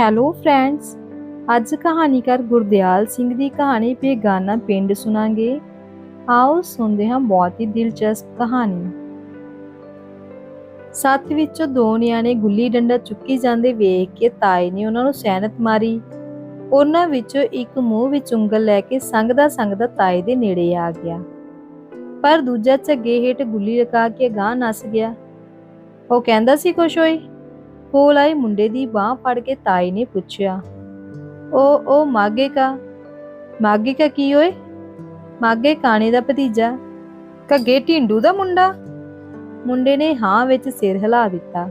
Hello friends ਅੱਜ ਕਹਾਣੀਕਾਰ ਗੁਰਦਿਆਲ ਸਿੰਘ ਦੀ ਕਹਾਣੀ ਬੇਗਾਨਾ ਪਿੰਡ ਸੁਣਾਂਗੇ। ਆਓ ਸੁਣਦੇ ਹਾਂ ਬਹੁਤ ਹੀ ਦਿਲਚਸਪ ਕਹਾਣੀ। ਸੱਤ ਵਿੱਚੋਂ ਦੋ ਨਿਆਣੇ ਗੁੱਲੀ ਡੰਡਾ ਚੁੱਕੀ ਜਾਂਦੇ ਵੇਖ ਕੇ ਤਾਏ ਨੇ ਉਹਨਾਂ ਨੂੰ ਸੈਨਤ ਮਾਰੀ। ਉਹਨਾਂ ਵਿੱਚੋਂ ਇੱਕ ਮੂੰਹ ਵਿੱਚ ਉਂਗਲ ਲੈ ਕੇ ਸੰਗਦਾ ਸੰਗਦਾ ਤਾਏ ਦੇ ਨੇੜੇ ਆ ਗਿਆ। ਪਰ ਦੂਜਾ ਝੱਗੇ ਹੇਠ ਗੁੱਲੀ ਲਗਾ ਕੇ ਗਾਂ ਨਸ ਗਿਆ। ਉਹ ਕਹਿੰਦਾ ਸੀ, ਕੁਛ ਹੋਈ ਕੋਲ ਆਏ ਮੁੰਡੇ ਦੀ ਬਾਹ ਫੜ ਕੇ ਤਾਈ ਨੇ ਪੁੱਛਿਆ ਉਹ ਉਹ ਮਾਗੇ ਕਾ? ਮਾਗੇ ਕਾ ਕੀ ਓਏ? ਮਾਗੇ ਕਾਣੇ ਦਾ ਭਤੀਜਾ? ਕੱਗੇ ਢਿੰਡੂ ਦਾ ਮੁੰਡਾ? ਮੁੰਡੇ ਨੇ ਹਾਂ ਵਿੱਚ ਸਿਰ ਹਿਲਾ ਦਿੱਤਾ।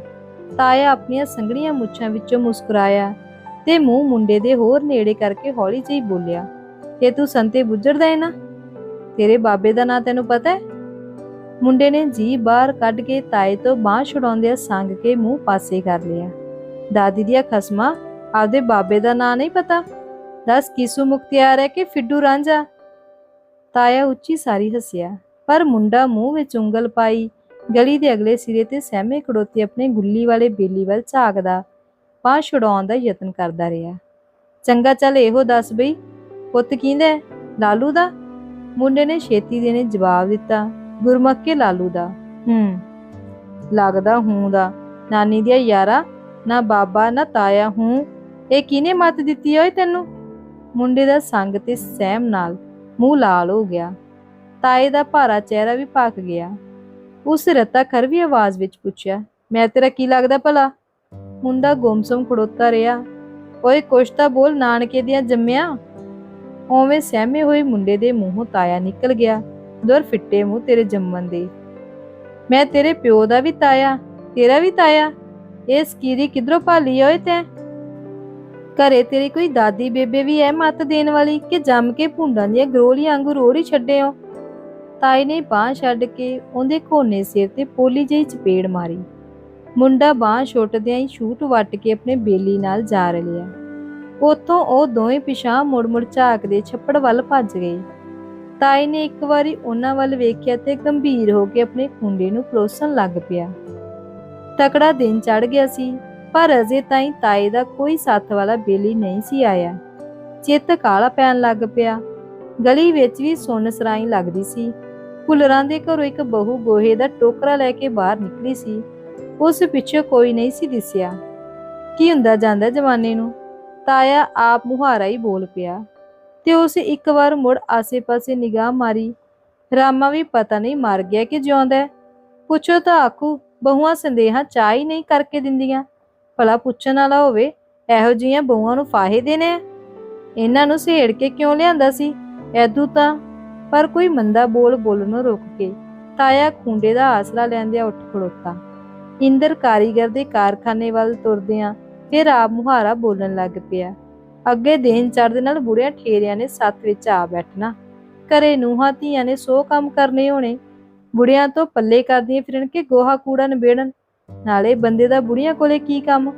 ਤਾਇਆ ਆਪਣੀਆਂ ਸੰਘਣੀਆਂ ਮੁੱਛਾਂ ਵਿੱਚੋਂ ਮੁਸਕਰਾਇਆ ਤੇ ਮੂੰਹ ਮੁੰਡੇ ਦੇ ਹੋਰ ਨੇੜੇ ਕਰਕੇ ਹੌਲੀ ਜਿਹੀ ਬੋਲਿਆ ਕਿ ਤੂੰ ਸੰਤੇ ਬੁੱਝੜਦਾ ਹੈ ਨਾ? ਤੇਰੇ ਬਾਬੇ ਦਾ ਨਾਂ ਤੈਨੂੰ ਪਤਾ ਹੈ ਮੁੰਡੇ ਨੇ ਜੀ ਬਾਹਰ ਕੱਢ ਕੇ ਤਾਏ ਤੋਂ ਬਾਹ ਛੁਡਾਉਂਦਿਆਂ ਸੰਗ ਕੇ ਮੂੰਹ ਪਾਸੇ ਕਰ ਲਿਆ। ਦਾਦੀ ਦੀਆਂ ਖਸਮਾਂ ਆਪਦੇ ਬਾਬੇ ਦਾ ਨਾਂ ਨਹੀਂ ਪਤਾ। ਦੱਸ ਕਿਸੂ ਮੁਖਤਿਆਰ ਹੈ ਕਿ ਫਿੱਡੂ ਰਾਂਝਾ? ਤਾਇਆ ਉੱਚੀ ਸਾਰੀ ਹੱਸਿਆ, ਪਰ ਮੁੰਡਾ ਮੂੰਹ ਵਿੱਚ ਉਂਗਲ ਪਾਈ, ਗਲੀ ਦੇ ਅਗਲੇ ਸਿਰੇ ਤੇ ਸਹਿਮੇ ਖੜੋਤੇ ਆਪਣੇ ਗੁੱਲੀ ਵਾਲੇ ਬੇਲੀ ਵੱਲ ਝਾਕਦਾ, ਬਾਹ ਛੁਡਾਉਣ ਦਾ ਯਤਨ ਕਰਦਾ ਰਿਹਾ। ਚੰਗਾ ਚੱਲ ਇਹੋ ਦੱਸ ਬਈ, ਪੁੱਤ ਕਿਹਦਾ ਲਾਲੂ ਦਾ? ਮੁੰਡੇ ਨੇ ਛੇਤੀ ਦੇ ਨੇ ਜਵਾਬ ਦਿੱਤਾ। ਗੁਰਮੁਖ ਕੇ ਲਾਲੂ ਦਾ। ਹੂੰ। ਲੱਗਦਾ ਹੂੰ ਦਾ। ਨਾਨੀ ਦੀਆਂ ਯਾਰਾ ਨਾ ਬਾਬਾ ਨਾ ਤਾਇਆ ਹੂੰ। ਇਹ ਕਿਨੇ ਮਤ ਦਿੱਤੀ ਓਏ ਤੈਨੂੰ? ਮੁੰਡੇ ਦਾ ਸੰਗ ਤੇ ਸਹਿਮ ਨਾਲ ਮੂੰਹ ਲਾਲ ਹੋ ਗਿਆ। ਤਾਏ ਦਾ ਭਾਰਾ ਚਿਹਰਾ ਵੀ ਭੱਕ ਗਿਆ। ਉਸ ਰਤਾ ਖਰਵੀ ਆਵਾਜ਼ ਵਿੱਚ ਪੁੱਛਿਆ ਮੈਂ ਤੇਰਾ ਕੀ ਲੱਗਦਾ ਭਲਾ? ਮੁੰਡਾ ਗੁੰਮਸਮ ਖੜੋਤਾ ਰਿਹਾ। ਓਏ ਕੁਛ ਤਾਂ ਬੋਲ ਨਾਨਕੇ ਦੀਆਂ ਜੰਮਿਆ? ਓਵੇਂ ਸਹਿਮੇ ਹੋਏ ਮੁੰਡੇ ਦੇ ਮੂੰਹੋਂ ਤਾਇਆ ਨਿਕਲ ਗਿਆ। ਦੁਰ ਫਿੱਟੇ ਮੂੰਹ ਤੇਰੇ ਜੰਮਣ ਦੇ। ਮੈਂ ਤੇਰੇ ਪਿਓ ਦਾ ਵੀ ਤਾਇਆ, ਤੇਰਾ ਵੀ ਤਾਇਆ। ਇਹ ਸਕੀਰੀ ਕਿਧਰੋਂ ਭਾਲੀ ਓਏ ਤੈਂ? ਘਰੇ ਤੇਰੀ ਕੋਈ ਦਾਦੀ ਬੇਬੇ ਵੀ ਐ ਮੱਤ ਦੇਣ ਵਾਲੀ ਕਿ ਜੰਮ ਕੇ ਭੁੰਡਾਂ ਦੀਆਂ ਗਰੋਲੀਆਂ ਵਾਂਗੂ ਰੋੜੀ ਛੱਡਿਓ ਤਾਈ ਨੇ ਬਾਹ ਛੱਡ ਕੇ ਉਹਦੇ ਕੋਨੇ ਸਿਰ ਤੇ ਪੋਲੀ ਜਿਹੀ ਚਪੇੜ ਮਾਰੀ। ਮੁੰਡਾ ਬਾਹ ਛੁੱਟਦਿਆਂ ਹੀ ਛੂਟ ਵੱਟ ਕੇ ਆਪਣੇ ਬੇਲੀ ਨਾਲ ਜਾ ਰਲਿਆ। ਉਥੋਂ ਉਹ ਦੋਵੇਂ ਪਿਛਾਂ ਮੁੜ-ਮੁੜ ਝਾਕਦੇ ਛੱਪੜ ਵੱਲ ਭੱਜ ਗਏ। ਤਾਈ ਨੇ ਇੱਕ ਵਾਰੀ ਉਹਨਾਂ ਵੱਲ ਵੇਖਿਆ ਤੇ ਗੰਭੀਰ ਹੋ ਕੇ ਆਪਣੇ ਖੁੰਡੇ ਨੂੰ ਪਲੋਸਣ ਲੱਗ ਪਿਆ। ਤਕੜਾ ਦਿਨ ਚੜ ਗਿਆ ਸੀ, ਪਰ ਅਜੇ ਤਾਈਂ ਤਾਏ ਦਾ ਕੋਈ ਸਾਥ ਵਾਲਾ ਬੇਲੀ ਨਹੀਂ ਸੀ ਆਇਆ। ਚਿੱਤ ਕਾਲਾ ਪੈਣ ਲੱਗ ਪਿਆ। ਗਲੀ ਵਿੱਚ ਵੀ ਸੁੰਨ ਸਰਾਈ ਲੱਗਦੀ ਸੀ। ਕੁਲਰਾਂ ਦੇ ਘਰੋਂ ਇੱਕ ਬਹੂ ਗੋਹੇ ਦਾ ਟੋਕਰਾ ਲੈ ਕੇ ਬਾਹਰ ਨਿਕਲੀ ਸੀ। ਉਸ ਪਿੱਛੇ ਕੋਈ ਨਹੀਂ ਸੀ ਦਿਸਿਆ। ਕੀ ਹੁੰਦਾ ਜਾਂਦਾ ਜਵਾਨੇ ਨੂੰ? ਤਾਇਆ ਆਪ ਮੁਹਾਰਾ ਹੀ ਬੋਲ ਪਿਆ। ਤੇ ਉਸ ਇੱਕ ਵਾਰ ਮੁੜ ਆਸੇ-ਪਾਸੇ ਨਿਗਾਹ ਮਾਰੀ। ਰਾਮਾ ਵੀ ਪਤਾ ਨਹੀਂ ਮਰ ਗਿਆ ਕਿ ਜਿਉਂਦਾ ਹੈ। ਪੁੱਛੋ ਤਾਂ ਆਖੂ, ਬਹੂਆਂ ਸੰਦੇਹਾਂ ਚਾਹ ਹੀ ਨਹੀਂ ਕਰਕੇ ਦਿੰਦੀਆਂ। ਭਲਾ ਪੁੱਛਣ ਵਾਲਾ ਹੋਵੇ, ਇਹੋ ਜੀਆਂ ਬਹੂਆਂ ਨੂੰ ਫਾਹੇ ਦੇਣੇ ਆ? ਇਹਨਾਂ ਨੂੰ ਸਹੇੜ ਕੇ ਕਿਉਂ ਲਿਆਂਦਾ ਸੀ? ਐਦੂ ਤਾਂ, ਪਰ ਕੋਈ ਮੰਦਾ ਬੋਲ ਬੋਲਣੋਂ ਰੁਕ ਕੇ ਤਾਇਆ ਖੁੰਡੇ ਦਾ ਆਸਰਾ ਲੈਂਦਿਆਂ ਉੱਠ ਖੜੋਤਾ। ਇੰਦਰ ਕਾਰੀਗਰ ਦੇ ਕਾਰਖਾਨੇ ਵੱਲ ਤੁਰਦਿਆਂ ਫਿਰ ਆਪ ਮੁਹਾਰਾ ਬੋਲਣ ਲੱਗ ਪਿਆ। ਅੱਗੇ ਦਿਨ ਚੜਦੇ ਨਾਲ ਬੁੜਿਆ ਠੇਰਿਆਂ ਨੇ ਸੱਤ ਵਿੱਚ ਆ ਬੈਠਣਾ। ਘਰੇ ਨੂਹਾਂ ਧੀਆਂ ਨੇ ਸੋ ਕੰਮ ਕਰਨੇ ਹੋਣੇ। ਬੁੜਿਆਂ ਤੋਂ ਪੱਲੇ ਕਰਦੀਆਂ ਫਿਰਨ ਕੇ ਗੋਹਾ ਕੂੜਾ ਨਿਬੇੜਨ। ਨਾਲੇ ਬੰਦੇ ਦਾ ਬੁੜੀਆਂ ਕੋਲੇ ਕੀ ਕੰਮ?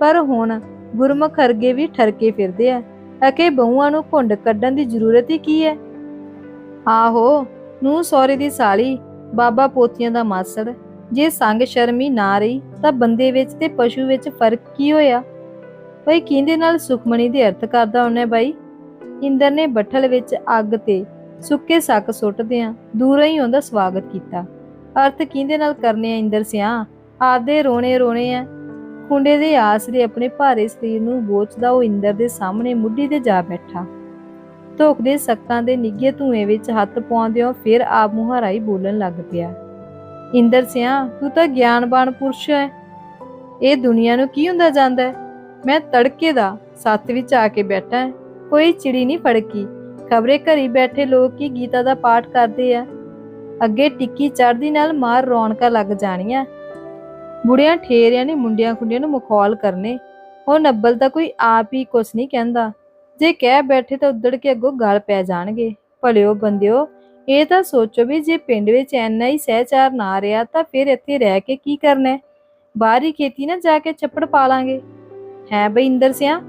ਪਰ ਹੁਣ ਗੁਰਮੁਖ ਅਰਗੇ ਵੀ ਠਰਕੇ ਫਿਰਦੇ ਆ। ਅਕੇ ਬਹੂਆਂ ਨੂੰ ਘੁੰਡ ਕੱਢਣ ਦੀ ਜ਼ਰੂਰਤ ਹੀ ਕੀ ਹੈ? ਆਹੋ ਨੂੰ ਸੌਰੇ ਦੀ ਸਾਲੀ, ਬਾਬਾ ਪੋਤੀਆਂ ਦਾ ਮਾਸੜ। ਜੇ ਸੰਗ ਸ਼ਰਮੀ ਨਾ ਰਹੀ ਤਾਂ ਬੰਦੇ ਵਿੱਚ ਤੇ ਪਸ਼ੂ ਵਿੱਚ ਫ਼ਰਕ ਕੀ ਹੋਇਆ? ਬਈ ਕਿਹਦੇ ਨਾਲ ਸੁਖਮਣੀ ਦੇ ਅਰਥ ਕਰਦਾ ਉਹਨੇ ਬਾਈ? ਇੰਦਰ ਨੇ ਬੱਠਲ ਵਿੱਚ ਅੱਗ ਤੇ ਸੁੱਕੇ ਸੱਕ ਸੁੱਟਦਿਆਂ ਦੂਰੋਂ ਹੀ ਉਹਦਾ ਸਵਾਗਤ ਕੀਤਾ। ਅਰਥ ਕਿਹਦੇ ਨਾਲ ਕਰਨੇ ਆ ਇੰਦਰ ਸਿਆ? ਆਪਦੇ ਰੋਣੇ ਰੋਣੇ ਆ। ਖੁੰਡੇ ਦੇ ਆਸਰੇ ਆਪਣੇ ਭਾਰੇ ਸਰੀਰ ਨੂੰ ਬੋਚਦਾ ਉਹ ਇੰਦਰ ਦੇ ਸਾਹਮਣੇ ਮੁੱਢੀ ਤੇ ਜਾ ਬੈਠਾ। ਧੋਖ ਦੇ ਸੱਕਾਂ ਦੇ ਨਿੱਗੇ ਧੂਏ ਵਿੱਚ ਹੱਥ ਪਾਉਂਦਿਆਂ ਫਿਰ ਆਪ ਮੁਹਾਰਾ ਹੀ ਬੋਲਣ ਲੱਗ ਪਿਆ। ਇੰਦਰ ਸਿਆ, ਤੂੰ ਤਾਂ ਗਿਆਨਵਾਨ ਪੁਰਸ਼ ਹੈ ਇਹ ਦੁਨੀਆ ਨੂੰ ਕੀ ਹੁੰਦਾ ਜਾਂਦਾ ਹੈ ਮੈਂ ਤੜਕੇ ਦਾ ਸੱਤ ਵਿੱਚ ਆ ਕੇ ਬੈਠਾ ਕੋਈ ਚਿੜੀ ਨਹੀਂ ਫੜਕੀ। ਖਬਰੇ ਘਰੀ ਬੈਠੇ ਲੋਕ ਕੀ ਗੀਤਾ ਦਾ ਪਾਠ ਕਰਦੇ ਆ। ਅੱਗੇ ਟਿੱਕੀ ਚੜਦੀ ਨਾਲ ਮਾਰ ਰੌਣਕਾਂ ਲੱਗ ਜਾਣੀਆਂ। ਬੁੜਿਆਂ ਠੇਰਿਆਂ ਨੇ ਮੁੰਡਿਆਂ ਖੁੰਡਿਆਂ ਨੂੰ ਮਖੌਲ ਕਰਨੇ। ਉਹ ਨੱਬਲ ਤਾਂ ਕੋਈ ਆਪ ਹੀ ਕੁਛ ਨਹੀਂ ਕਹਿੰਦਾ। ਜੇ ਕਹਿ ਬੈਠੇ ਤਾਂ ਉੱਧੜ ਕੇ ਅੱਗੋਂ ਗਲ ਪੈ ਜਾਣਗੇ। ਭਲਿਓ ਬੰਦਿਓ, ਇਹ ਤਾਂ ਸੋਚੋ ਵੀ ਜੇ ਪਿੰਡ ਵਿੱਚ ਐਨਾ ਹੀ ਸਹਿਚਾਰ ਨਾ ਰਿਹਾ ਤਾਂ ਫਿਰ ਇੱਥੇ ਰਹਿ ਕੇ ਕੀ ਕਰਨਾ ਬਾਹਰੀ ਖੇਤੀ ਨਾ ਜਾ ਕੇ ਛੱਪੜ ਪਾ ਲਾਂਗੇ। ਹੈ ਬਈ ਇੰਦਰ ਸਿਆ।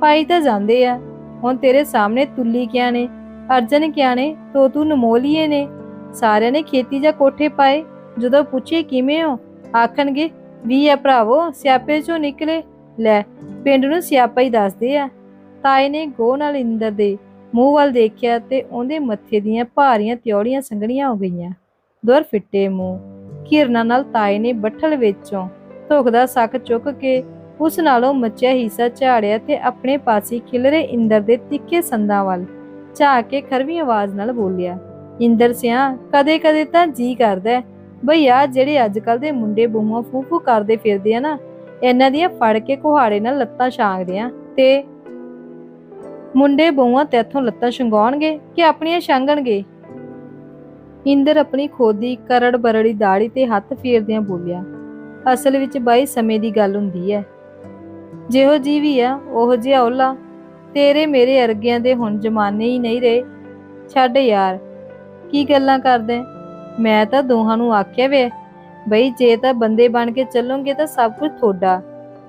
ਪਾਈ ਤਾਂ ਜਾਂਦੇ ਆ। ਹੁਣ ਤੇਰੇ ਸਾਹਮਣੇ ਤੁੱਲੀ ਕਿਆ ਨੇ, ਅਰਜਨ ਕਿਆ ਨੇ ਤੋ ਤੂੰ ਨਮੋਲੀਏ ਨੇ। ਸਾਰਿਆਂ ਨੇ ਖੇਤੀ ਜਾਂ ਕੋਠੇ ਪਾਏ। ਜਦੋਂ ਪੁੱਛੇ ਕਿਵੇਂ ਹੋ, ਆਖਣਗੇ ਵੀ ਆ ਭਰਾਵੋ, ਸਿਆਪੇ ਚੋਂ ਨਿਕਲੇ। ਲੈ, ਪਿੰਡ ਨੂੰ ਸਿਆਪਾ ਹੀ ਦੱਸਦੇ ਆ। ਤਾਏ ਨੇ ਗੋ ਨਾਲ ਇੰਦਰ ਦੇ ਮੂੰਹ ਵੱਲ ਦੇਖਿਆ ਤੇ ਉਹਦੇ ਮੱਥੇ ਦੀਆਂ ਭਾਰੀਆਂ ਤਿਉੜੀਆਂ ਸੰਘਣੀਆਂ ਹੋ ਗਈਆਂ। ਦੁਰ ਫਿੱਟੇ ਮੂੰਹ। ਕਿਰਨਾਂ ਨਾਲ ਤਾਏ ਨੇ ਬੱਠਲ ਵਿੱਚੋਂ ਧੁੱਖ ਦਾ ਸੱਕ ਚੁੱਕ ਕੇ ਉਸ ਨਾਲੋਂ ਮੱਚਿਆ ਹਿੱਸਾ ਝਾੜਿਆ ਤੇ ਆਪਣੇ ਪਾਸੇ ਖਿਲਰੇ ਇੰਦਰ ਦੇ ਤਿੱਖੇ ਸੰਦਾਂ ਵੱਲ ਝਾਕ ਕੇ ਖਰਵੀਂ ਆਵਾਜ਼ ਨਾਲ ਬੋਲਿਆ, ਇੰਦਰ ਸਿਆ ਕਦੇ ਕਦੇ ਤਾਂ ਜੀ ਕਰਦਾ ਬਈ ਆ ਜਿਹੜੇ ਅੱਜ ਕੱਲ ਦੇ ਮੁੰਡੇ ਬੂਹਾਂ ਫੂਫੂ ਕਰਦੇ ਫਿਰਦੇ ਆ ਨਾ, ਇਹਨਾਂ ਦੀਆਂ ਫੜ ਕੇ ਕੁਹਾੜੇ ਨਾਲ ਲੱਤਾਂ ਛਾਂਗਦੇ ਆ ਤੇ ਮੁੰਡੇ ਬੂਹਾਂ ਤੇਥੋਂ ਲੱਤਾਂ ਛੰਗਾਉਣਗੇ ਕਿ ਆਪਣੀਆਂ ਛਾਂਗਣਗੇ? ਇੰਦਰ ਆਪਣੀ ਖੋਦੀ ਕਰੜ ਬਰੜੀ ਦਾੜੀ ਤੇ ਹੱਥ ਫੇਰਦਿਆਂ ਬੋਲਿਆ, ਅਸਲ ਵਿੱਚ ਬਾਈ ਸਮੇਂ ਦੀ ਗੱਲ ਹੁੰਦੀ ਹੈ। ਜਿਹੋ ਜੀ ਵੀ ਆ, ਉਹ ਜਿਹਾ ਔਲਾ। ਤੇਰੇ ਮੇਰੇ ਅਰਗਿਆਂ ਦੇ ਹੁਣ ਜ਼ਮਾਨੇ ਹੀ ਨਹੀਂ ਰਹੇ। ਛੱਡ ਯਾਰ, ਕੀ ਗੱਲਾਂ ਕਰਦੇ? ਮੈਂ ਤਾਂ ਦੋਹਾਂ ਨੂੰ ਆਖਿਆ ਵੇ, ਬਈ ਜੇ ਤਾਂ ਬੰਦੇ ਬਣ ਕੇ ਚੱਲੋਗੇ ਤਾਂ ਸਭ ਕੁਝ ਤੁਹਾਡਾ।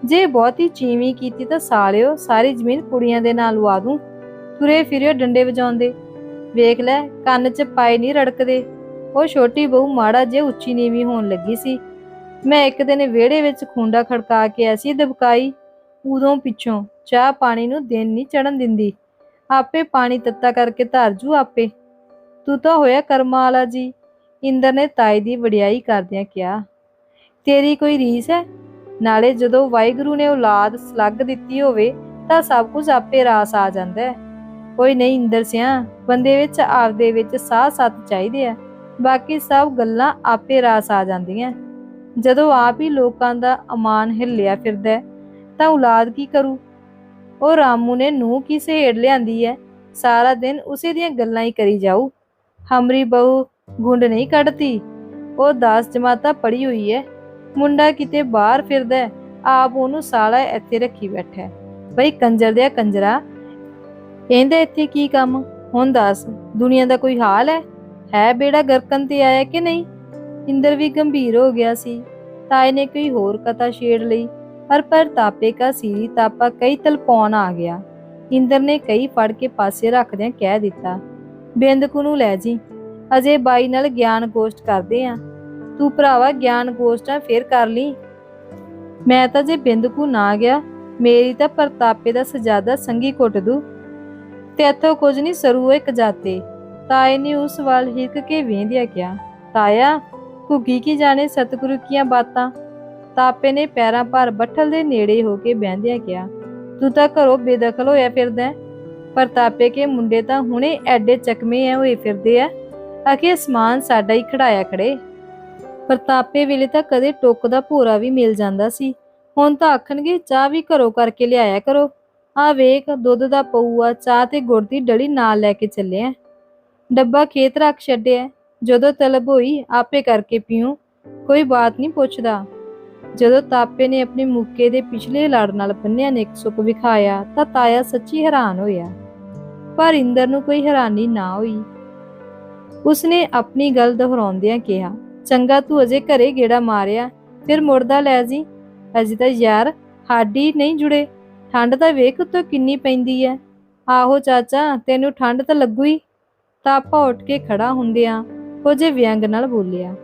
ਜੇ ਬਹੁਤੀ ਚੀਵੀਂ ਕੀਤੀ ਤਾਂ ਸਾਲਿਓ, ਸਾਰੀ ਜ਼ਮੀਨ ਕੁੜੀਆਂ ਦੇ ਨਾਲ ਲਵਾ ਦੂੰ। ਤੁਰੇ ਫਿਰਿਓ ਡੰਡੇ ਵਜਾਉਂਦੇ ਵੇਖ ਲੈ, ਕੰਨ 'ਚ ਪਾਏ ਨਹੀਂ ਰੜਕਦੇ। ਉਹ ਛੋਟੀ ਬਹੂ ਮਾੜਾ ਜੇ ਉੱਚੀ ਨੀਵੀਂ ਹੋਣ ਲੱਗੀ ਸੀ। ਮੈਂ ਇੱਕ ਦਿਨ ਵਿਹੜੇ ਵਿੱਚ ਖੁੰਡਾ ਖੜਕਾ ਕੇ ਐਸੀ ਦਬਕਾਈ। ਉਦੋਂ ਪਿੱਛੋਂ ਚਾਹ ਪਾਣੀ ਨੂੰ ਦਿਨ ਨਹੀਂ ਚੜਨ ਦਿੰਦੀ। ਆਪੇ ਪਾਣੀ ਤੱਤਾ ਕਰਕੇ ਧਰ ਜੂ ਆਪੇ। ਤੂੰ ਤਾਂ ਹੋਇਆ ਕਰਮਾਂ ਵਾਲਾ ਜੀ। ਇੰਦਰ ਨੇ ਤਾਈ ਦੀ ਵਡਿਆਈ ਕਰਦਿਆਂ ਕਿਹਾ ਤੇਰੀ ਕੋਈ ਰੀਸ ਹੈ? ਨਾਲੇ ਜਦੋਂ ਵਾਹਿਗੁਰੂ ਨੇ ਔਲਾਦ ਸਲੱਗ ਦਿੱਤੀ ਹੋਵੇ ਤਾਂ ਸਭ ਕੁਝ ਆਪੇ ਰਾਸ ਆ ਜਾਂਦਾ ਹੈ। ਕੋਈ ਨਹੀਂ ਇੰਦਰ ਸਿਆ ਬੰਦੇ ਵਿੱਚ ਆਪਦੇ ਵਿੱਚ ਸਾਹ ਸੱਤ ਚਾਹੀਦੇ ਆ। ਬਾਕੀ ਸਭ ਗੱਲਾਂ ਆਪੇ ਰਾਸ ਆ ਜਾਂਦੀਆਂ। ਜਦੋਂ ਆਪ ਹੀ ਲੋਕਾਂ ਦਾ ਅਮਾਨ ਹਿੱਲਿਆ ਫਿਰਦਾ ਹੈ, ਤਾਂ ਔਲਾਦ ਕੀ ਕਰੂ? ਉਹ ਰਾਮੂ ਨੇ ਨੂੰ ਕੀ ਸਹੇੜ ਲਿਆਂਦੀ ਹੈ ਸਾਰਾ ਦਿਨ ਉਸੇ ਦੀਆਂ ਗੱਲਾਂ ਹੀ ਕਰੀ ਜਾਊ। ਹਮਰੀ ਬਹੂ ਗੁੰਡ ਨਹੀਂ ਕੱਢਤੀ ਉਹ 10 ਜਮਾਤਾ ਪੜੀ ਹੋਈ ਹੈ ਮੁੰਡਾ ਕਿਤੇ ਬਾਹਰ ਫਿਰਦਾ ਆਪ ਉਹਨੂੰ ਸਾਲਾ ਇੱਥੇ ਰੱਖੀ ਬੈਠਾ ਬਈ ਕੰਜਰ ਦੇ ਕੰਜਰਾ, ਇਹਦੇ ਇੱਥੇ ਕੀ ਕੰਮ? ਹੁਣ ਦੱਸ, ਦੁਨੀਆ ਦਾ ਕੋਈ ਹਾਲ ਹੈ ਹੈ ਬੇੜਾ ਗਰਕਨ ਤੇ ਆਇਆ ਕਿ ਨਹੀਂ? ਇੰਦਰ ਵੀ ਗੰਭੀਰ ਹੋ ਗਿਆ ਸੀ। ਤਾਏ ਨੇ ਕੋਈ ਹੋਰ ਕਥਾ ਛੇੜ ਲਈ। ਪਰ ਪਰ ਤਾਪੇ ਕਾ ਸੀਰੀ ਤਾਪਾ ਕਈ ਤਲਪੌਣ ਆ ਗਿਆ। ਇੰਦਰ ਨੇ ਕਈ ਫੜ ਕੇ ਪਾਸੇ ਰੱਖਦਿਆਂ ਕਹਿ ਦਿੱਤਾ ਬਿੰਦਕੂ ਨੂੰ ਲੈ ਜੀ, ਅਜੇ ਬਾਈ ਨਾਲ ਗਿਆਨ ਗੋਸ਼ਟ ਕਰਦੇ ਆ। ਤੂੰ ਭਰਾਵਾ ਗਿਆਨ ਗੋਸ਼ਟਾਂ ਫੇਰ ਕਰ ਲਈ। ਮੈਂ ਤਾਂ ਜੇ ਬਿੰਦਕੂ ਨਾ ਗਿਆ, ਮੇਰੀ ਤਾਂ ਪ੍ਰਤਾਪੇ ਦਾ ਸਜਾਦਾ ਸੰਗੀ ਕੁੱਟ ਦੂ। ਤੇ ਇੱਥੋਂ ਕੁਝ ਨਹੀਂ ਸਰੂ ਇੱਕ ਜਾਤੇ। ਤਾਏ ਨੇ ਉਸ ਵੱਲ ਹਿਰਕ ਕੇ ਵੇਂਦਿਆ ਕਿਹਾ, ਤਾਇਆ, ਘੁੱਗੀ ਕੀ ਜਾਣੇ ਸਤਿਗੁਰੂ ਕੀਆਂ ਬਾਤਾਂ? ਤਾਪੇ ਨੇ ਪੈਰਾਂ ਭਰ ਬੱਠਲ ਦੇ ਨੇੜੇ ਹੋ ਕੇ ਬਹਿੰਦਿਆਂ ਕਿਹਾ, ਤੂੰ ਤਾਂ ਘਰੋਂ ਬੇਦਖਲ ਹੋਇਆ ਫਿਰਦਾ ਹੈ। ਪਰ ਤਾਪੇ ਕੇ ਮੁੰਡੇ ਤਾਂ ਹੁਣੇ ਐਡੇ ਚਕਮੇ ਐ ਹੋਏ ਫਿਰਦੇ ਆ। ਅਕੇ ਸਮਾਨ ਸਾਡਾ ਹੀ ਖੜਾਇਆ ਖੜੇ। ਪ੍ਰਤਾਪੇ ਵੇਲੇ ਤਾਂ ਕਦੇ ਟੁੱਕ ਦਾ ਭੋਰਾ ਵੀ ਮਿਲ ਜਾਂਦਾ ਸੀ। ਹੁਣ ਤਾਂ ਆਖਣਗੇ, ਚਾਹ ਵੀ ਘਰੋਂ ਕਰਕੇ ਲਿਆਇਆ ਕਰੋ। ਆ ਵੇਖ, ਦੁੱਧ ਦਾ ਪਊਆ, ਚਾਹ ਤੇ ਗੁੜ ਦੀ ਡਲੀ ਨਾਲ ਲੈ ਕੇ ਚੱਲੇ ਆ ਡੱਬਾ ਖੇਤ ਰੱਖ ਛੱਡਿਆ। ਜਦੋਂ ਤਲਬ ਹੋਈ, ਆਪੇ ਕਰਕੇ ਪੀਉ ਕੋਈ ਬਾਤ ਨਹੀਂ ਪੁੱਛਦਾ। ਜਦੋਂ ਤਾਪੇ ਨੇ ਆਪਣੇ ਮੁੱਕੇ ਦੇ ਪਿਛਲੇ ਲੜ ਨਾਲ ਬੰਨਿਆ ਨਿਕ ਸੁੱਕ ਵਿਖਾਇਆ, ਤਾਂ ਤਾਇਆ ਸੱਚੀ ਹੈਰਾਨ ਹੋਇਆ। ਪਰ ਇੰਦਰ ਨੂੰ ਕੋਈ ਹੈਰਾਨੀ ਨਾ ਹੋਈ। ਉਸਨੇ ਆਪਣੀ ਗੱਲ ਦੁਹਰਾਉਂਦਿਆਂ ਕਿਹਾ, ਚੰਗਾ ਤੂੰ ਅਜੇ ਘਰੇ ਗੇੜਾ ਮਾਰਿਆ, ਫਿਰ ਮੁੜਦਾ ਲੈ ਜੀ। ਅਜੇ ਤਾਂ ਯਾਰ ਹਾਡੀ ਨਹੀਂ ਜੁੜੇ। ਠੰਡ ਤਾਂ ਵੇਖ ਉੱਤੋਂ ਕਿੰਨੀ ਪੈਂਦੀ ਐ। ਆਹੋ ਚਾਚਾ, ਤੈਨੂੰ ਠੰਡ ਤਾਂ ਲੱਗੂ ਹੀ ਤਾਪਾ ਉੱਠ ਕੇ ਖੜਾ ਹੁੰਦਿਆਂ ਕੁਝ ਵਿਅੰਗ ਨਾਲ ਬੋਲਿਆ,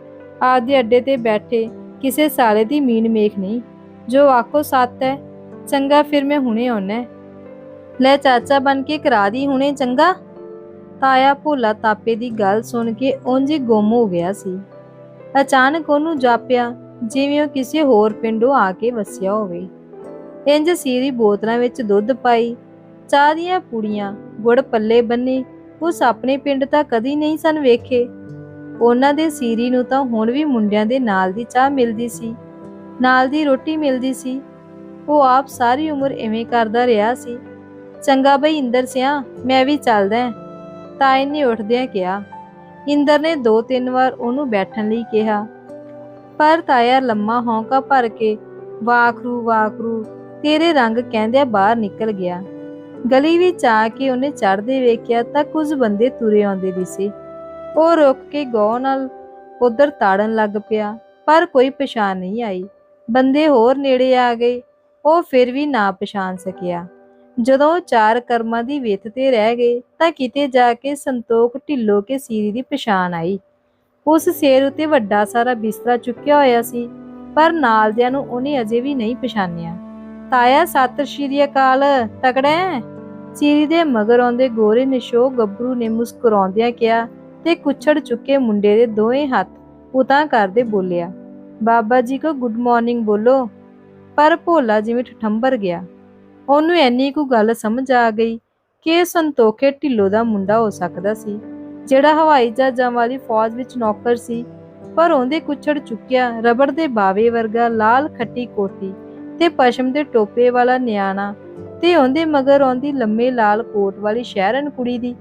ਆਪਦੇ ਅੱਡੇ ਤੇ ਬੈਠੇ ਕਿਸੇ ਸਾਲੇ ਦੀ ਮੀਨ ਮੇਖ ਨਹੀਂ। ਜੋ ਆਖੋ ਸੱਤ ਹੈ, ਚੰਗਾ ਫਿਰ ਮੈਂ ਹੁਣੇ ਆਉਣਾ ਲੈ ਚਾਚਾ ਬਣ ਕੇ ਕਰਾ ਦੀ ਹੁਣੇ, ਚੰਗਾ? ਤਾਇਆ ਭੋਲਾ ਤਾਪੇ ਦੀ ਗੱਲ ਸੁਣ ਕੇ ਉਂਝ ਗੁੰਮ ਹੋ ਗਿਆ ਸੀ। ਅਚਾਨਕ ਉਹਨੂੰ ਜਾਪਿਆ, ਜਿਵੇਂ ਉਹ ਕਿਸੇ ਹੋਰ ਪਿੰਡੋਂ ਆ ਕੇ ਵਸਿਆ ਹੋਵੇ। ਇੰਜ ਸੀਰੀ ਬੋਤਲਾਂ ਵਿੱਚ ਦੁੱਧ ਪਾਈ, ਚਾਹ ਦੀਆਂ ਪੂੜੀਆਂ, ਗੁੜ ਪੱਲੇ ਬੰਨੇ, ਉਸ ਆਪਣੇ ਪਿੰਡ ਤਾਂ ਕਦੀ ਨਹੀਂ ਸਨ ਵੇਖੇ। ਉਹਨਾਂ ਦੇ ਸੀਰੀ ਨੂੰ ਤਾਂ ਹੁਣ ਵੀ ਮੁੰਡਿਆਂ ਦੇ ਨਾਲ ਦੀ ਚਾਹ ਮਿਲਦੀ ਸੀ, ਨਾਲ ਦੀ ਰੋਟੀ ਮਿਲਦੀ ਸੀ। ਉਹ ਆਪ ਸਾਰੀ ਉਮਰ ਐਵੇਂ ਕਰਦਾ ਰਿਹਾ ਸੀ। ਚੰਗਾ ਬਈ ਇੰਦਰ ਸਿਆ, ਮੈਂ ਵੀ ਚੱਲਦਾ ਹਾਂ। ਤਾਏ ਨੇ ਉੱਠਦਿਆਂ ਕਿਹਾ। ਇੰਦਰ ਨੇ ਦੋ ਤਿੰਨ ਵਾਰ ਉਹਨੂੰ ਬੈਠਣ ਲਈ ਕਿਹਾ। ਪਰ ਤਾਇਆ ਲੰਮਾ ਹੌਂਕਾ ਭਰ ਕੇ ਵਾਖਰੂ ਵਾਖਰੂ, ਤੇਰੇ ਰੰਗ ਕਹਿੰਦਿਆਂ ਬਾਹਰ ਨਿਕਲ ਗਿਆ। ਗਲੀ ਵਿੱਚ ਆ ਕੇ ਉਹਨੇ ਚੜਦੇ ਵੇਖਿਆ ਤਾਂ ਕੁਝ ਬੰਦੇ ਤੁਰੇ ਆਉਂਦੇ ਦਿਸੇ ਉਹ ਰੁਕ ਕੇ ਗੌ ਨਾਲ ਉਧਰ ਤਾੜਨ ਲੱਗ ਪਿਆ, ਪਰ ਕੋਈ ਪਛਾਣ ਨਹੀਂ ਆਈ। ਬੰਦੇ ਹੋਰ ਨੇੜੇ ਆ ਗਏ, ਉਹ ਫਿਰ ਵੀ ਨਾ ਪਛਾਣ ਸਕਿਆ। ਜਦੋਂ ਉਹ ਚਾਰ ਕਰਮਾਂ ਦੀ ਵਿੱਥ ਤੇ ਰਹਿ ਗਏ, ਤਾਂ ਕਿਤੇ ਜਾ ਕੇ ਸੰਤੋਖ ਢਿੱਲੋ ਕੇ ਸੀਰੀ ਦੀ ਪਛਾਣ ਆਈ। ਉਸ ਸਿਰ ਉਤੇ ਵੱਡਾ ਸਾਰਾ ਬਿਸਤਰਾ ਚੁੱਕਿਆ ਹੋਇਆ ਸੀ, ਪਰ ਨਾਲਦਿਆਂ ਨੂੰ ਉਹਨੇ ਅਜੇ ਵੀ ਨਹੀਂ ਪਛਾਣਿਆ। ਤਾਇਆ ਸਤਿ ਸ਼੍ਰੀ ਅਕਾਲ, ਤਕੜਾ ਹੈ? ਚੀਰੀ ਦੇ ਮਗਰ ਆਉਂਦੇ ਗੋਰੇ ਨਿਸ਼ੋ ਗੱਭਰੂ ਨੇ ਮੁਸਕਰਾਉਂਦਿਆਂ ਕਿਹਾ ਤੇ ਕੁੱਛੜ ਚੁੱਕੇ ਮੁੰਡੇ ਦੇ ਦੋਵੇਂ ਹੱਥ ਉਤਾਂ ਕਰਦੇ ਬੋਲਿਆ, ਬਾਬਾ ਜੀ ਕੋ ਗੁੱਡ ਮਾਰਨਿੰਗ ਬੋਲੋ। ਪਰ ਭੋਲਾ ਜਿਵੇਂ ਠਠੰਬਰ ਗਿਆ। ਉਹਨੂੰ ਐਨੀ ਕੁ ਗੱਲ ਸਮਝ ਆ ਗਈ ਕਿ ਸੰਤੋਖੇ ਢਿੱਲੋ ਦਾ ਮੁੰਡਾ ਹੋ ਸਕਦਾ ਸੀ, ਜਿਹੜਾ ਹਵਾਈ ਜਹਾਜ਼ਾਂ ਵਾਲੀ ਫੌਜ ਵਿੱਚ ਨੌਕਰ ਸੀ, ਪਰ ਉਹਦੇ ਕੁੱਛੜ ਚੁੱਕਿਆ ਰਬੜ ਦੇ ਬਾਵੇ ਵਰਗਾ ਲਾਲ ਖੱਟੀ ਕੋਟੀ ਤੇ ਪਸ਼ਮ ਦੇ ਟੋਪੇ ਵਾਲਾ ਨਿਆਣਾ ਤੇ ਉਹਦੇ ਮਗਰ ਆਉਂਦੀ ਲੰਮੇ ਲਾਲ ਕੋਟ ਵਾਲੀ ਸ਼ਹਿਰਨ ਕੁੜੀ ਦੀ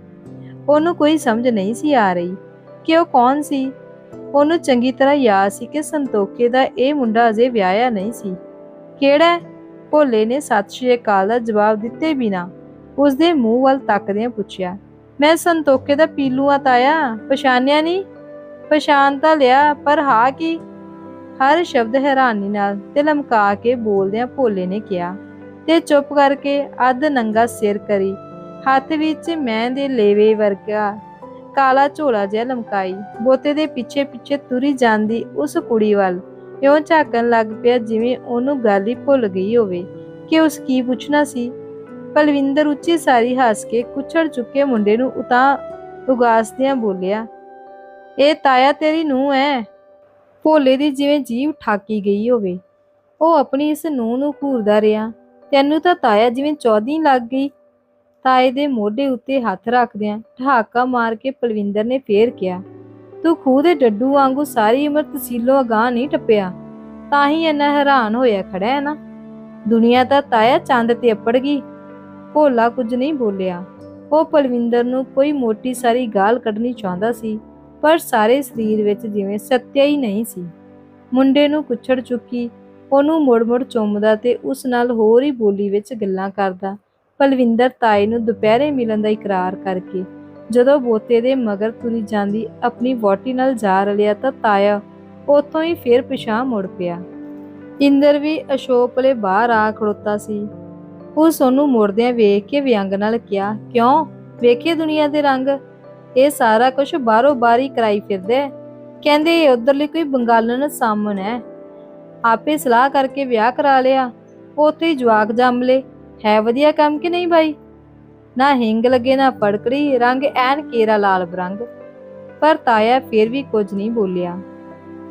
ਉਹਨੂੰ ਕੋਈ ਸਮਝ ਨਹੀਂ ਸੀ ਆ ਰਹੀ ਕਿ ਉਹ ਕੌਣ ਸੀ। ਉਹਨੂੰ ਚੰਗੀ ਤਰ੍ਹਾਂ ਯਾਦ ਸੀ ਕਿ ਸੰਤੋਖੇ ਦਾ ਇਹ ਮੁੰਡਾ ਅਜੇ ਵਿਆਹਿਆ ਨਹੀਂ ਸੀ। ਕਿਹੜਾ ਭੋਲੇ ਨੇ ਸਤਿ ਸ਼੍ਰੀ ਅਕਾਲ ਦਾ ਜਵਾਬ ਦਿੱਤੇ ਬਿਨਾ ਉਸਦੇ ਮੂੰਹ ਵੱਲ ਤੱਕਦਿਆਂ ਪੁੱਛਿਆ, ਮੈਂ ਸੰਤੋਖੇ ਦਾ ਪੀਲੂ ਆ ਤਾਇਆ, ਪਛਾਣਿਆ ਨਹੀਂ? ਪਛਾਣ ਤਾਂ ਲਿਆ, ਪਰ ਹਾਂ ਕੀ? ਹਰ ਸ਼ਬਦ ਹੈਰਾਨੀ ਨਾਲ ਤੇ ਲਮਕਾ ਕੇ ਬੋਲਦਿਆਂ ਭੋਲੇ ਨੇ ਕਿਹਾ, ਤੇ ਚੁੱਪ ਕਰਕੇ ਅੱਧ ਨੰਗਾ ਸਿਰ ਕਰੀ ਹੱਥ ਵਿੱਚ ਮੈਂ ਦੇ ਲੇਵੇ ਵਰਗਾ ਕਾਲਾ ਝੋਲਾ ਜਿਹਾ ਲਮਕਾਈ। ਬੋਤੇ ਦੇ ਪਿੱਛੇ ਪਿੱਛੇ ਤੁਰੀ ਜਾਂਦੀ ਉਸ ਕੁੜੀ ਵੱਲ। ਇਉਂ ਝਾਕਣ ਲੱਗ ਪਿਆ ਜਿਵੇਂ ਉਹਨੂੰ ਗੱਲ ਹੀ ਭੁੱਲ ਗਈ ਹੋਵੇ। ਕਿ ਉਸ ਕੀ ਪੁੱਛਣਾ ਸੀ? ਪਲਵਿੰਦਰ ਉੱਚੀ ਸਾਰੀ ਹੱਸ ਕੇ ਕੁੱਛੜ ਚੁੱਕੇ ਮੁੰਡੇ ਨੂੰ ਉਤਾਂ ਉਗਾਸਦਿਆਂ ਬੋਲਿਆ, ਇਹ ਤਾਇਆ ਤੇਰੀ ਨੂੰਹ ਐ। ਭੋਲੇ ਦੀ ਜਿਵੇਂ ਜੀਵ ਠਾਕੀ ਗਈ ਹੋਵੇ। ਉਹ ਆਪਣੀ ਇਸ ਨੂੰਹ ਨੂੰ ਘੂਰਦਾ ਰਿਹਾ। ਤੈਨੂੰ ਤਾਂ ਤਾਇਆ ਜਿਵੇਂ ਚੌਧੀ ਲੱਗ ਗਈ। ਤਾਏ ਦੇ ਮੋਢੇ ਉੱਤੇ ਹੱਥ ਰੱਖਦਿਆਂ ਢਹਾਕਾ ਮਾਰ ਕੇ ਪਲਵਿੰਦਰ ਨੇ ਫੇਰ ਕਿਹਾ, ਤੂੰ ਖੂਹ ਦੇ ਡੱਡੂ ਵਾਂਗੂ ਸਾਰੀ ਉਮਰ ਤਸੀਲੋਂ ਅਗਾਹ ਨਹੀਂ ਟੱਪਿਆ, ਤਾਂ ਹੀ ਇੰਨਾ ਹੈਰਾਨ ਹੋਇਆ ਖੜਾ ਹੈ ਨਾ? ਦੁਨੀਆ ਤਾਂ ਤਾਇਆ ਚੰਦ ਤੇ ਅੱਪੜ ਗਈ। ਭੋਲਾ ਕੁਝ ਨਹੀਂ ਬੋਲਿਆ। ਉਹ ਪਲਵਿੰਦਰ ਨੂੰ ਕੋਈ ਮੋਟੀ ਸਾਰੀ ਗਾਲ ਕੱਢਣੀ ਚਾਹੁੰਦਾ ਸੀ, ਪਰ ਸਾਰੇ ਸਰੀਰ ਵਿੱਚ ਜਿਵੇਂ ਸੱਤਿਆ ਹੀ ਨਹੀਂ ਸੀ। ਮੁੰਡੇ ਨੂੰ ਕੁੱਛੜ ਚੁੱਕੀ, ਉਹਨੂੰ ਮੁੜ-ਮੁੜ ਚੁੰਮਦਾ ਤੇ ਉਸ ਨਾਲ ਹੋਰ ਹੀ ਬੋਲੀ ਵਿੱਚ ਗੱਲਾਂ ਕਰਦਾ। ਪਲਵਿੰਦਰ ਤਾਏ ਨੂੰ ਦੁਪਹਿਰੇ ਮਿਲਣ ਦਾ ਇਕਰਾਰ ਕਰਕੇ, ਜਦੋਂ ਬੋਤੇ ਦੇ ਮਗਰ ਤੁਰੀ ਜਾਂਦੀ ਆਪਣੀ ਵੋਟੀ ਨਾਲ ਜਾ ਰਲਿਆ ਤਾਂ ਤਾਇਆ ਉੱਥੋਂ ਹੀ ਫੇਰ ਪਿਛਾਂ ਮੁੜ ਪਿਆ। ਇੰਦਰ ਵੀ ਅਸ਼ੋਕਲੇ ਬਾਹਰ ਆ ਖੜੋਤਾ ਸੀ। ਉਸ ਉਹਨੂੰ ਮੁੜਦਿਆਂ ਵੇਖ ਕੇ ਵਿਅੰਗ ਨਾਲ ਕਿਹਾ, ਕਿਉਂ? ਵੇਖੇ ਦੁਨੀਆ ਦੇ ਰੰਗ? ਇਹ ਸਾਰਾ ਕੁਝ ਬਾਹਰੋਂ ਬਾਰੀ ਕਰਾਈ ਫਿਰਦੇ ਕਹਿੰਦੇ ਇਹ ਉਧਰਲੀ ਕੋਈ ਬੰਗਾਲਨ ਸਾਮਣ ਹੈ। ਆਪੇ ਸਲਾਹ ਕਰਕੇ ਵਿਆਹ ਕਰਾ ਲਿਆ। ਉੱਥੇ ਹੀ ਜਵਾਕ ਜੰਮ ਲੇ ਹੈ ਵਧੀਆ ਕੰਮ ਕਿ ਨਹੀਂ ਬਾਈ? ਨਾ ਹਿੰਗ ਲੱਗੇ, ਨਾ ਫੜਕੜੀ ਰੰਗ ਐਨ ਕੇਰਾ ਲਾਲ ਬਰੰਗ। ਪਰ ਤਾਇਆ ਫੇਰ ਵੀ ਕੁਝ ਨਹੀਂ ਬੋਲਿਆ।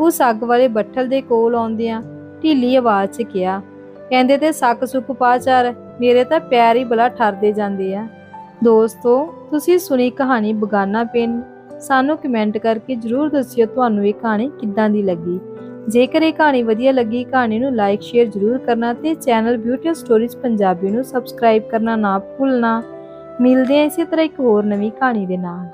ਉਸ ਅੱਗ ਵਾਲੇ ਬੱਠਲ ਦੇ ਕੋਲ ਆਉਂਦਿਆਂ ਢੀਲੀ ਆਵਾਜ਼ 'ਚ ਕਿਹਾ, ਕਹਿੰਦੇ ਤੇ ਸੱਕ ਸੁੱਕ ਪਾਚਾਰ ਮੇਰੇ ਤਾਂ ਪੈਰ ਹੀ ਬਲਾ ਠਰਦੇ ਜਾਂਦੇ ਆ। ਦੋਸਤੋ, ਤੁਸੀਂ ਸੁਣੀ ਕਹਾਣੀ ਬਗਾਨਾ ਪਿੰਡ। ਸਾਨੂੰ ਕਮੈਂਟ ਕਰਕੇ ਜਰੂਰ ਦੱਸਿਓ ਤੁਹਾਨੂੰ ਇਹ ਕਹਾਣੀ ਕਿੱਦਾਂ ਦੀ ਲੱਗੀ। ਜੇਕਰ ਇਹ ਕਹਾਣੀ ਵਧੀਆ ਲੱਗੀ, ਕਹਾਣੀ ਨੂੰ ਲਾਈਕ ਸ਼ੇਅਰ ਜਰੂਰ ਕਰਨਾ ਤੇ ਚੈਨਲ ਬਿਊਟੀ ਸਟੋਰੀਜ਼ ਪੰਜਾਬੀ ਨੂੰ ਸਬਸਕ੍ਰਾਈਬ ਕਰਨਾ ਨਾ ਭੁੱਲਣਾ। ਮਿਲਦੇ ਹਾਂ ਇਸੇ ਤਰ੍ਹਾਂ ਇੱਕ ਹੋਰ ਨਵੀਂ ਕਹਾਣੀ ਦੇ ਨਾਲ।